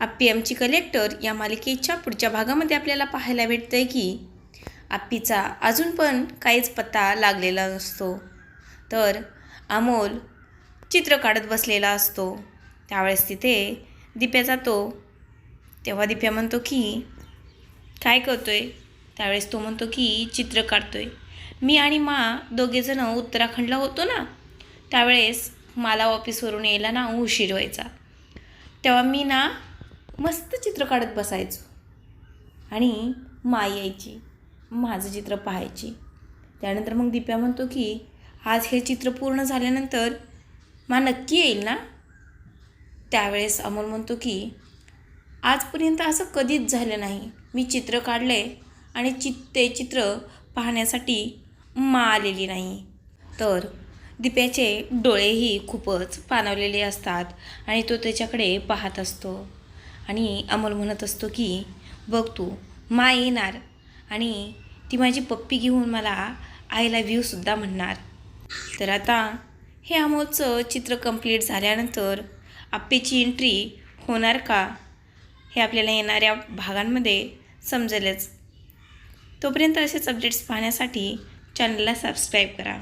आप्पी आमची कलेक्टर या मालिकेच्या पुढच्या भागामध्ये आपल्याला पाहायला भेटतंय की आप्पीचा अजून पण काहीच पत्ता लागलेला नसतो. तर अमोल चित्र काढत बसलेला असतो. त्यावेळेस तिथे दिप्या जातो. तेव्हा दिप्या म्हणतो की काय करतो आहे त्यावेळेस तो म्हणतो की चित्र काढतो आहे मी आणि मा दोघेजणं उत्तराखंडला होतो ना त्यावेळेस मला ऑफिसवरून यायला ना उशीर व्हायचा. तेव्हा मी ना मस्त चित्र काढत बसायचो. आणि मा यायची माझं चित्र पाहायची. त्यानंतर मग दिप्या म्हणतो की आज हे चित्र पूर्ण झाल्यानंतर मा नक्की येईल ना? त्यावेळेस अमोल म्हणतो की आजपर्यंत असं कधीच झालं नाही. मी चित्र काढले आणि चि ते चित्र पाहण्यासाठी मा आलेली नाही. तर दिप्याचे डोळेही खूपच पाणवलेले असतात आणि तो त्याच्याकडे पाहत असतो. आणि अमोल म्हणत असतो की बघ तू मा येणार आणि ती माझी पप्पी घेऊन मला आय लव्ह यूसुद्धा म्हणणार. तर आता हे अमोलचं चित्र कंप्लीट झाल्यानंतर आप्पीची एंट्री होणार का हे आपल्याला येणाऱ्या भागांमध्ये समजेलच. तोपर्यंत असेच अपडेट्स पाहण्यासाठी चॅनलला सबस्क्राईब करा.